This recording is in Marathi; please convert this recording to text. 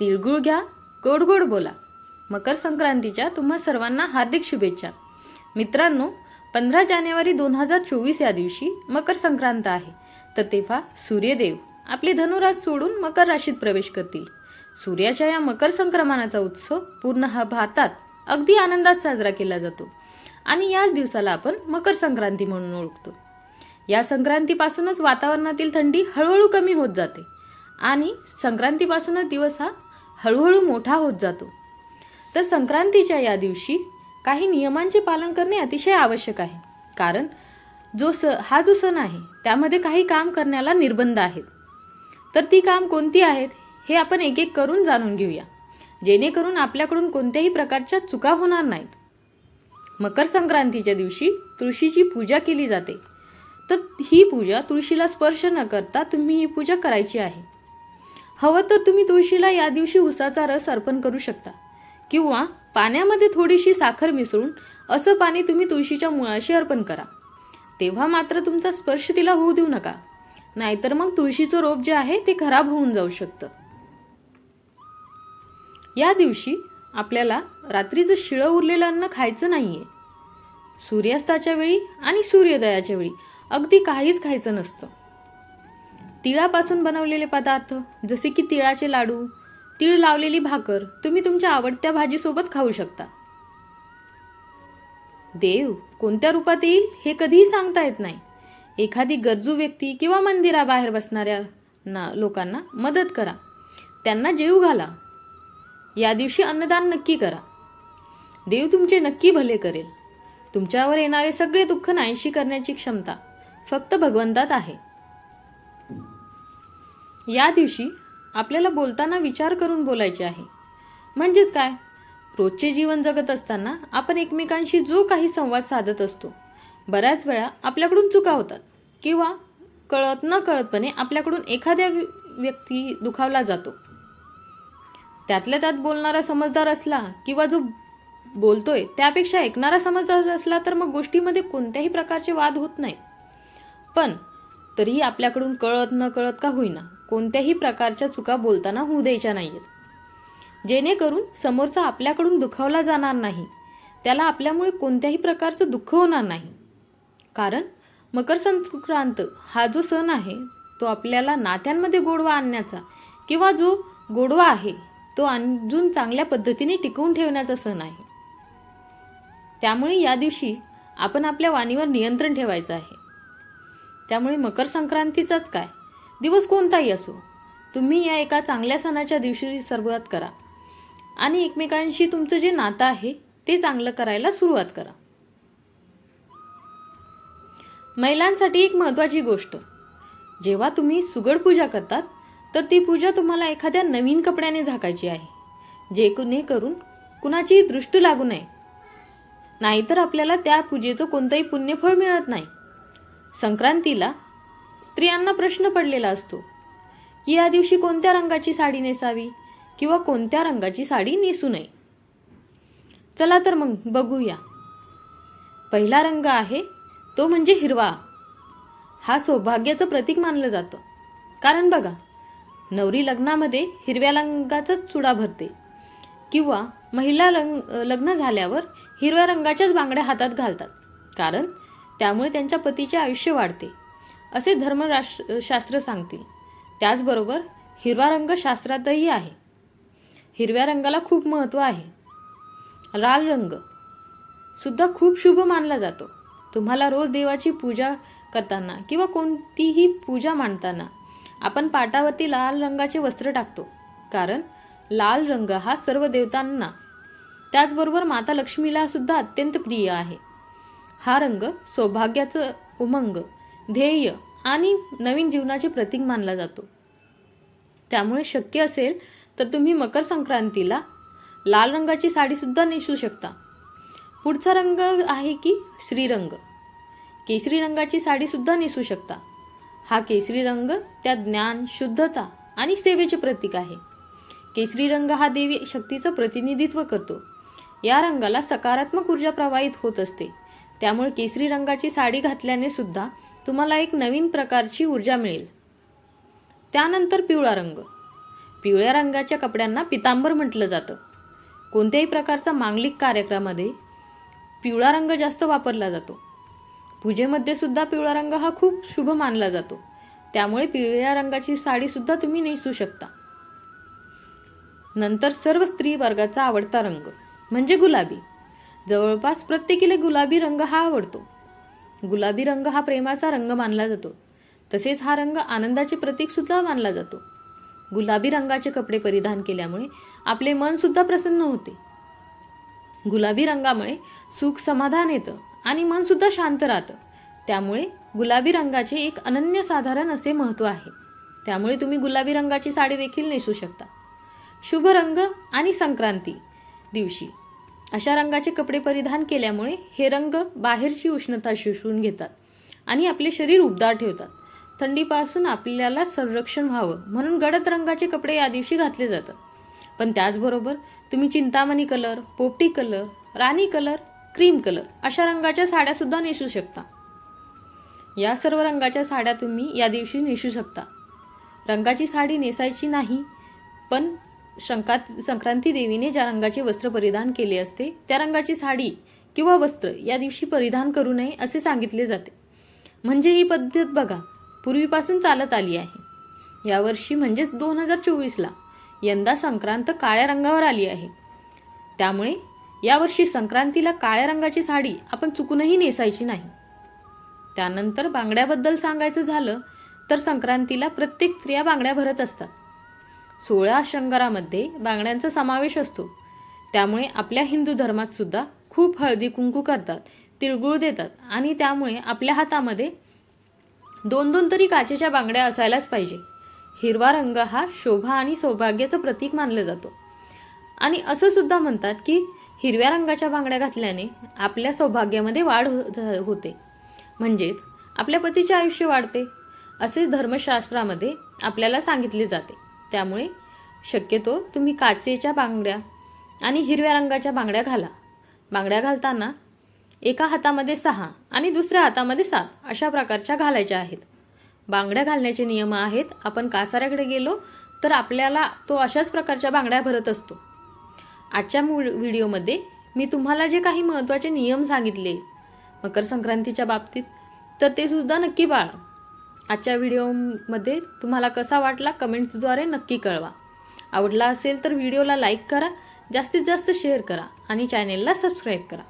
तिळगुळ घ्या गोड गोड बोला. मकर संक्रांतीच्या तुम्हा सर्वांना हार्दिक शुभेच्छा. मित्रांनो पंधरा जानेवारी दोन हजार चोवीस या दिवशी मकर संक्रांत आहे. तर तेव्हा सूर्यदेव आपले धनुराज सोडून मकर राशीत प्रवेश करतील. सूर्याच्या या मकर संक्रमणाचा उत्सव पूर्ण हा भारतात अगदी आनंदात साजरा केला जातो. आणि याच दिवसाला आपण मकर संक्रांती म्हणून ओळखतो. या संक्रांतीपासूनच वातावरणातील थंडी हळूहळू कमी होत जाते. आणि संक्रांतीपासूनच दिवस हा हळूहळू मोठा होत जातो. तर संक्रांतीच्या या दिवशी काही नियमांचे पालन करणे अतिशय आवश्यक आहे. कारण जो स हा जो सण आहे त्यामध्ये काही काम करण्याला निर्बंध आहेत. तर ती काम कोणती आहेत हे आपण एक एक करून जाणून घेऊया. जेणेकरून आपल्याकडून कोणत्याही प्रकारच्या चुका होणार नाहीत. मकर संक्रांतीच्या दिवशी तुळशीची पूजा केली जाते. तर ही पूजा तुळशीला स्पर्श न करता तुम्ही ही पूजा करायची आहे. हवं तर तुम्ही तुळशीला या दिवशी उसाचा रस अर्पण करू शकता. किंवा पाण्यामध्ये थोडीशी साखर मिसळून असं पाणी तुम्ही तुळशीच्या मुळाशी अर्पण करा. तेव्हा मात्र तुमचा स्पर्श तिला होऊ देऊ नका. नाहीतर मग तुळशीचं रोप जे आहे ते खराब होऊन जाऊ शकतं. या दिवशी आपल्याला रात्रीचं शिळं उरलेलं अन्न खायचं नाहीये. सूर्यास्ताच्या वेळी आणि सूर्योदयाच्या वेळी अगदी काहीच खायचं नसतं. तिळापासून बनवलेले पदार्थ जसे की तिळाचे लाडू तीळ लावलेली भाकर तुम्ही तुमच्या आवडत्या भाजीसोबत खाऊ शकता. देव कोणत्या रूपात येईल हे कधीही सांगता येत नाही. एखादी गरजू व्यक्ती किंवा मंदिराबाहेर बसणाऱ्या ना लोकांना मदत करा. त्यांना जेव घाला. या दिवशी अन्नदान नक्की करा. देव तुमचे नक्की भले करेल. तुमच्यावर येणारे सगळे दुःख नाहीशी करण्याची क्षमता फक्त भगवंतात आहे. या दिवशी आपल्याला बोलताना विचार करून बोलायचे आहे. म्हणजेच काय? रोजचे जीवन जगत असताना आपण एकमेकांशी जो काही संवाद साधत असतो बऱ्याच वेळा आपल्याकडून चुका होतात किंवा कळत न कळतपणे आपल्याकडून एखाद्या व्यक्ती दुखावला जातो. त्यातल्या त्यात बोलणारा समजदार असला किंवा जो बोलतोय त्यापेक्षा ऐकणारा समजदार असला तर मग गोष्टीमध्ये कोणत्याही प्रकारचे वाद होत नाही. पण तरीही आपल्याकडून कळत न कळत का होईना? कोणत्याही प्रकारच्या चुका बोलताना होऊ द्यायच्या नाहीत जेणेकरून समोरचा आपल्याकडून दुखावला जाणार नाही. त्याला आपल्यामुळे कोणत्याही प्रकारचं दुःख होणार नाही. कारण मकर संक्रांत हा जो सण आहे तो आपल्याला नात्यांमध्ये गोडवा आणण्याचा किंवा जो गोडवा आहे तो अजून चांगल्या पद्धतीने टिकवून ठेवण्याचा सण आहे. त्यामुळे या दिवशी आपण आपल्या वाणीवर नियंत्रण ठेवायचं आहे. त्यामुळे मकर संक्रांतीचाच काय? दिवस कोणताही असो तुम्ही या एका चांगल्या सणाच्या दिवशी सुरुवात करा. आणि एकमेकांशी तुमचं जे नातं आहे ते चांगलं करायला सुरुवात करा. महिलांसाठी एक महत्त्वाची गोष्ट जेव्हा तुम्ही सुगड पूजा करतात तर ती पूजा तुम्हाला एखाद्या नवीन कपड्याने झाकायची आहे जे करून कुणाची दृष्टी लागू नये. नाहीतर आपल्याला त्या पूजेचं कोणतंही पुण्यफळ मिळत नाही. संक्रांतीला स्त्रियांना प्रश्न पडलेला असतो. की या दिवशी कोणत्या रंगाची साडी नेसावी किंवा कोणत्या रंगाची साडी नेसू नये? चला तर मग बघूया. पहिला रंग आहे तो म्हणजे हिरवा. हा सौभाग्याचं प्रतीक मानलं जातं. कारण बघा नवरी लग्नामध्ये हिरव्या रंगाचाच चुडा भरते. किंवा महिला लग्न लग्न झाल्यावर हिरव्या रंगाच्याच बांगड्या हातात घालतात. कारण त्यामुळे त्यांच्या पतीचे आयुष्य वाढते. असे धर्मराश शास्त्र सांगतील. त्याचबरोबर हिरवा रंग शास्त्रातही आहे. हिरव्या रंगाला खूप महत्त्व आहे. लाल रंग सुद्धा खूप शुभ मानला जातो. तुम्हाला रोज देवाची पूजा करताना किंवा कोणतीही पूजा मांडताना आपण पाटावरती लाल रंगाचे वस्त्र टाकतो. कारण लाल रंग हा सर्व देवतांना त्याचबरोबर माता लक्ष्मीला सुद्धा अत्यंत प्रिय आहे. हा रंग सौभाग्याचं उमंग ध्येय आणि नवीन जीवनाचे प्रतीक मानला जातो. त्यामुळे शक्य असेल तर तुम्ही मकर संक्रांतीला लाल रंगाची साडीसुद्धा नेसू शकता. पुढचा रंग आहे की श्रीरंग केसरी रंगाची साडीसुद्धा नेसू शकता. हा केसरी रंग त्या ज्ञान शुद्धता आणि सेवेचे प्रतीक आहे. केसरी रंग हा देवी शक्तीचं प्रतिनिधित्व करतो. या रंगाला सकारात्मक ऊर्जा प्रवाहित होत असते. त्यामुळे केसरी रंगाची साडी घातल्याने सुद्धा तुम्हाला एक नवीन प्रकारची ऊर्जा मिळेल. त्यानंतर पिवळा रंग. पिवळ्या रंगाच्या कपड्यांना पितांबर म्हटलं जातं. कोणत्याही प्रकारचा मांगलिक कार्यक्रमामध्ये पिवळा रंग जास्त वापरला जातो. पूजेमध्ये सुद्धा पिवळा रंग हा खूप शुभ मानला जातो. त्यामुळे पिवळ्या रंगाची साडी सुद्धा तुम्ही नेसू शकता. नंतर सर्व स्त्री वर्गाचा आवडता रंग म्हणजे गुलाबी. जवळपास प्रत्येकीला गुलाबी रंग हा आवडतो. गुलाबी रंग हा प्रेमाचा रंग मानला जातो. तसेच हा रंग आनंदाचे प्रतीक सुद्धा मानला जातो. गुलाबी रंगाचे कपडे परिधान केल्यामुळे आपले मन सुद्धा प्रसन्न होते. गुलाबी रंगामुळे सुख समाधान येतं आणि मन सुद्धा शांत राहतं. त्यामुळे गुलाबी रंगाचे एक अनन्यसाधारण असे महत्त्व आहे. त्यामुळे तुम्ही गुलाबी रंगाची साडी देखील नेसू शकता. शुभ रंग आणि संक्रांती दिवशी अशा रंगाचे कपडे परिधान केल्यामुळे हे रंग बाहेरची उष्णता शोषून घेतात आणि आपले शरीर उबदार ठेवतात. थंडीपासून आपल्याला संरक्षण व्हावं म्हणून गडद रंगाचे कपडे या दिवशी घातले जातात. पण त्याचबरोबर तुम्ही चिंतामणी कलर पोपटी कलर राणी कलर क्रीम कलर अशा रंगाच्या साड्यासुद्धा नेसू शकता. या सर्व रंगाच्या साड्या तुम्ही या दिवशी नेसू शकता. रंगाची साडी नेसायची नाही पण शंकात संक्रांती देवीने ज्या रंगाचे वस्त्र परिधान केले असते त्या रंगाची साडी किंवा वस्त्र या दिवशी परिधान करू नये असे सांगितले जाते. म्हणजे ही पद्धत बघा पूर्वीपासून चालत आली आहे. यावर्षी म्हणजेच दोन हजार चोवीसला यंदा संक्रांत काळ्या रंगावर आली आहे. त्यामुळे यावर्षी संक्रांतीला काळ्या रंगाची साडी आपण चुकूनही नेसायची नाही. त्यानंतर बांगड्याबद्दल सांगायचं झालं तर संक्रांतीला प्रत्येक स्त्रिया बांगड्या भरत असतात. सोळा शृंगारामध्ये बांगड्यांचा समावेश असतो. त्यामुळे आपल्या हिंदू धर्मात सुद्धा खूप हळदी कुंकू करतात तिळगुळ देतात आणि त्यामुळे आपल्या हातामध्ये दोन दोन तरी काचेच्या बांगड्या असायलाच पाहिजे. हिरवा रंग हा शोभा आणि सौभाग्याचं प्रतीक मानलं जातो. आणि असं सुद्धा म्हणतात की हिरव्या रंगाच्या बांगड्या घातल्याने आपल्या सौभाग्यामध्ये वाढ हो-, होते. म्हणजेच आपल्या पतीचे आयुष्य वाढते असे धर्मशास्त्रामध्ये आपल्याला सांगितले जाते. त्यामुळे शक्यतो तुम्ही काचेच्या बांगड्या आणि हिरव्या रंगाच्या बांगड्या घाला. बांगड्या घालताना एका हातामध्ये सहा आणि दुसऱ्या हातामध्ये सात अशा प्रकारच्या घालायच्या आहेत. बांगड्या घालण्याचे नियम आहेत आपण कासाऱ्याकडे गेलो तर आपल्याला तो अशाच प्रकारच्या बांगड्या भरत असतो. आजच्या मु व्हिडिओमध्ये मी तुम्हाला जे काही महत्त्वाचे नियम सांगितले मकर संक्रांतीच्या बाबतीत तर ते सुद्धा नक्की पाळा. आजच्या व्हिडिओमध्ये तुम्हाला कसा वाटला कमेंट्सद्वारे नक्की कळवा. आवडला असेल तर व्हिडिओला लाईक करा जास्तीत जास्त शेअर करा आणि चॅनेलला सबस्क्राईब करा.